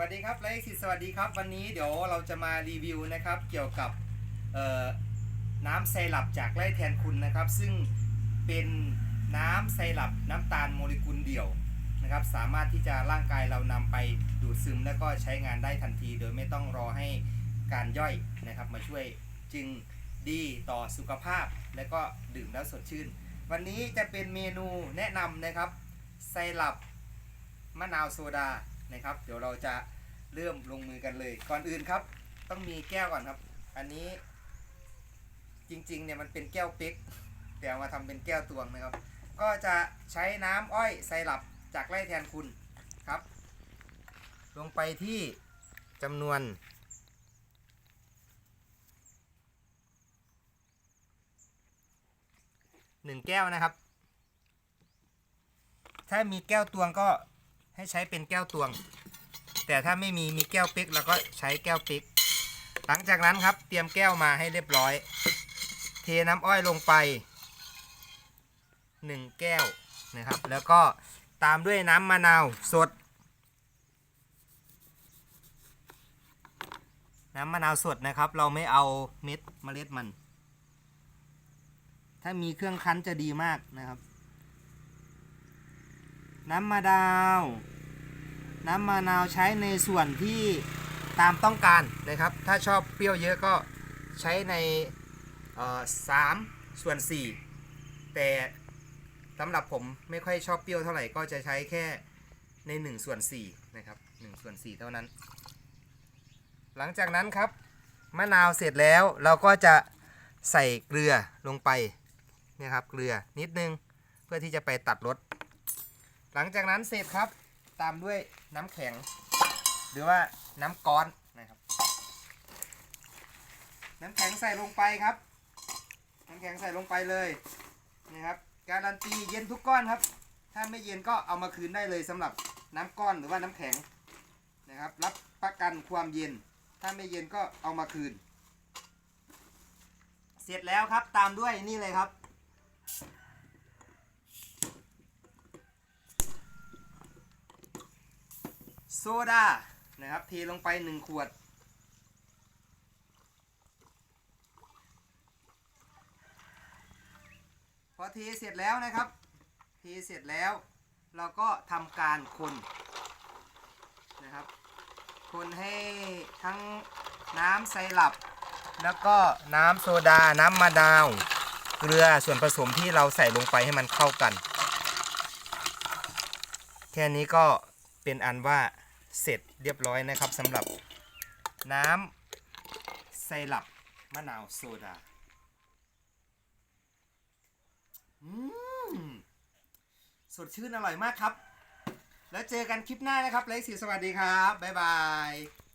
วัสดีครับไลฟ์สิสวัสดีครับ วันนี้เดี๋ยวเราจะมารีวิวนะครับเกี่ยวกับน้ำไซรัปจากไร่แทนคุณนะครับ ซึ่งเป็นน้ำไซรัปน้ำตาลโมเลกุลเดี่ยวนะครับ สามารถที่จะร่างกายเรานำไปดูดซึมแล้วก็ใช้งานได้ทันที โดยไม่ต้องรอให้การย่อยนะครับ มาช่วยจึงดีต่อสุขภาพและก็ดื่มแล้วสดชื่น วันนี้จะเป็นเมนูแนะนำนะครับไซรัปมะนาวโซดา นะครับ เดี๋ยวเราจะเริ่มลงมือกันเลย ก่อนอื่นครับ ต้องมีแก้วก่อนครับ อันนี้จริงๆเนี่ยมันเป็นแก้วเป๊กแต่เอามาทำเป็นแก้วตวงนะครับ ก็จะใช้น้ำอ้อยไซรัปจากไร่แทนคุณครับ ลงไปที่จำนวนหนึ่งแก้วนะครับ ถ้ามีแก้วตวงก็ ให้ใช้เป็นแก้วตวง แต่ถ้าไม่มีมีแก้วปิ๊กเราก็ใช้แก้วปิ๊กหลังจากนั้นครับเตรียมแก้วมาให้เรียบร้อย เทน้ำอ้อยลงไป 1 แก้วนะครับ แล้วก็ตามด้วยน้ำมะนาวสด น้ำมะนาวสดนะครับ เราไม่เอาเม็ดเมล็ดมัน ถ้ามีเครื่องคั้นจะดีมากนะครับ น้ำมะนาว น้ำมะนาวใช้ในส่วนที่ตามต้องการนะครับ ถ้าชอบเปรี้ยวเยอะก็ใช้ในสามส่วนสี่แต่สำหรับผมไม่ค่อยชอบเปรี้ยวเท่าไหร่ก็จะใช้แค่ใน1ส่วน4นะครับ1ส่วน4เท่านั้น หลังจากนั้นครับมะนาวเสร็จแล้วเราก็จะใส่เกลือลงไปเนี่ยครับเกลือนิดนึงเพื่อที่จะไปตัดรส หลังจากนั้นเสร็จครับตามด้วยน้ำแข็ง หรือว่าน้ำก้อนนะครับ น้ำแข็งใส่ลงไปครับ น้ำแข็งใส่ลงไปเลยนะครับการันตีเย็นทุกก้อนครับ ถ้าไม่เย็นก็เอามาคืนได้เลยสำหรับน้ำก้อนหรือว่าน้ำแข็งนะครับ รับประกันความเย็น ถ้าไม่เย็นก็เอามาคืน เสร็จแล้วครับตามด้วยนี่เลยครับ โซดานะครับเทลงไป 1 ขวด พอเทเสร็จแล้วนะครับเทเสร็จแล้ว เราก็ทำการคนนะครับ คนให้ทั้งน้ำไซรัปแล้วก็น้ำโซดา น้ำมะนาว เกลือส่วนผสมที่เราใส่ลงไปให้มันเข้ากัน แค่นี้ก็เป็นอันว่า เสร็จเรียบร้อยนะครับสำหรับน้ำไซรัปมะนาวโซดาอืมสดชื่นอร่อยมากครับ แล้วเจอกันคลิปหน้านะครับ ไล็กสีสวัสดีครับ บ๊ายบาย